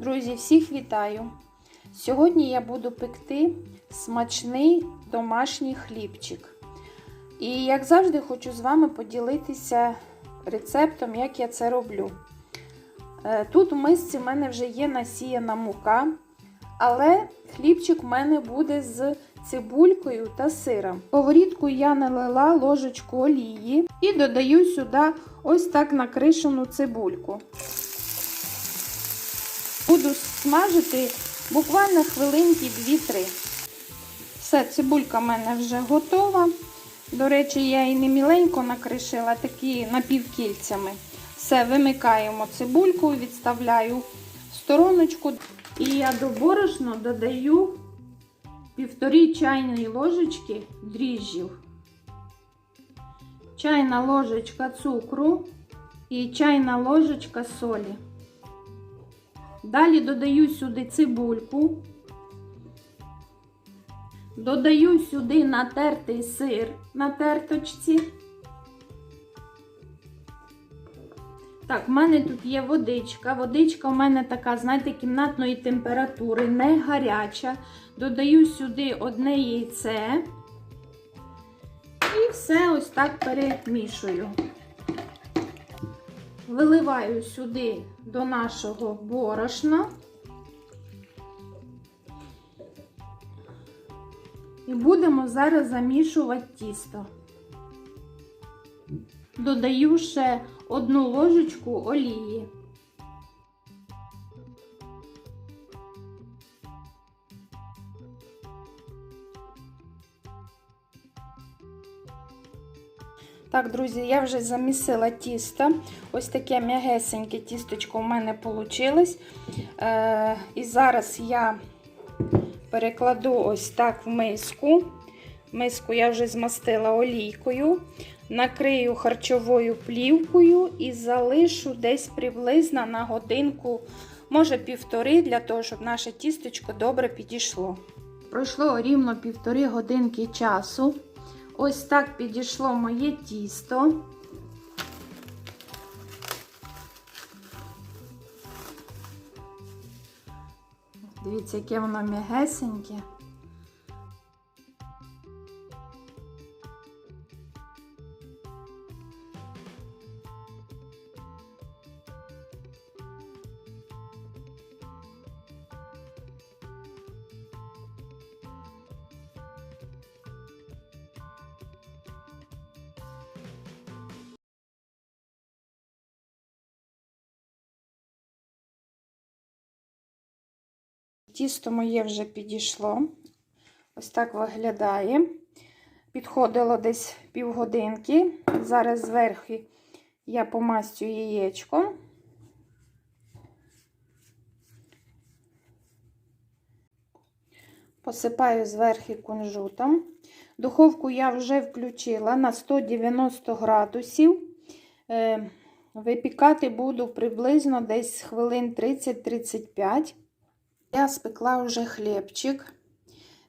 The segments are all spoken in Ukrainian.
Друзі, всіх вітаю! Сьогодні я буду пекти смачний домашній хлібчик. І, як завжди, хочу з вами поділитися рецептом, як я це роблю. Е, Тут у мисці в мене вже є насіяна мука, але хлібчик в мене буде з цибулькою та сиром. Сковорідку я налила ложечку олії і додаю сюди ось так накришену цибульку. Буду смажити буквально хвилинки 2-3. Все, цибулька в мене вже готова. До речі, я її не міленько накришила, такі напівкільцями. Все, вимикаємо цибульку, відставляю в стороночку. І я до борошна додаю півтори чайної ложечки дріжджів, чайна ложечка цукру і чайна ложечка солі. Далі додаю сюди цибульку, додаю сюди натертий сир на терточці. Так, в мене тут є водичка. Водичка у мене така, знаєте, кімнатної температури, не гаряча. Додаю сюди одне яйце і все ось так перемішую. Виливаю сюди до нашого борошна. І будемо зараз замішувати тісто. Додаю ще одну ложечку олії. Так, друзі, я вже замісила тісто. Ось таке м'ягесеньке тісточко у мене вийшло. Е, і зараз я перекладу ось так в миску. Миску я вже змастила олійкою, накрию харчовою плівкою і залишу десь приблизно на годинку, може півтори, для того, щоб наше тістечко добре підійшло. Пройшло рівно півтори годинки часу. Ось так підійшло моє тісто. Дивіться, яке воно м'ягесеньке. Тісто моє вже підійшло. Ось так виглядає. Підходило десь півгодинки. Зараз зверху я помастю яєчко. Посипаю зверху кунжутом. Духовку я вже включила на 190 градусів. Е, випікати буду приблизно десь хвилин 30-35. Я спекла вже хлібчик.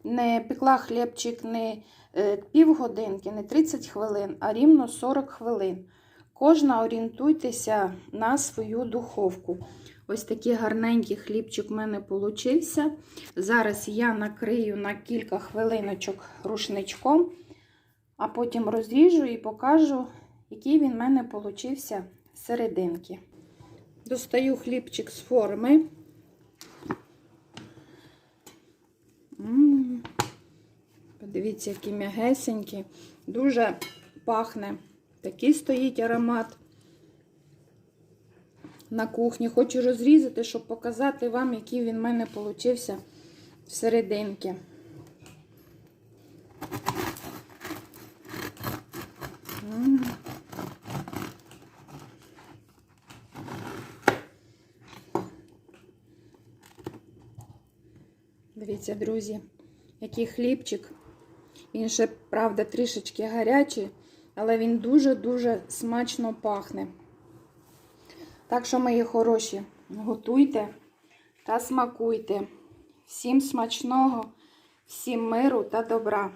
Не пекла хлібчик не півгодинки, не 30 хвилин, а рівно 40 хвилин. Кожна орієнтуйтеся на свою духовку. Ось такий гарненький хлібчик в мене получився. Зараз я накрию на кілька хвилиночок рушничком, а потім розріжу і покажу, який він в мене получився серединки. Достаю хлібчик з форми. Подивіться, які м'ягесенькі, дуже пахне. Такий стоїть аромат на кухні. Хочу розрізати, щоб показати вам, який він в мене получився всерединки. Дивіться, друзі, який хлібчик. Він ще, правда, трішечки гарячий, але він дуже-дуже смачно пахне. Так що, мої хороші, готуйте та смакуйте. Всім смачного, всім миру та добра.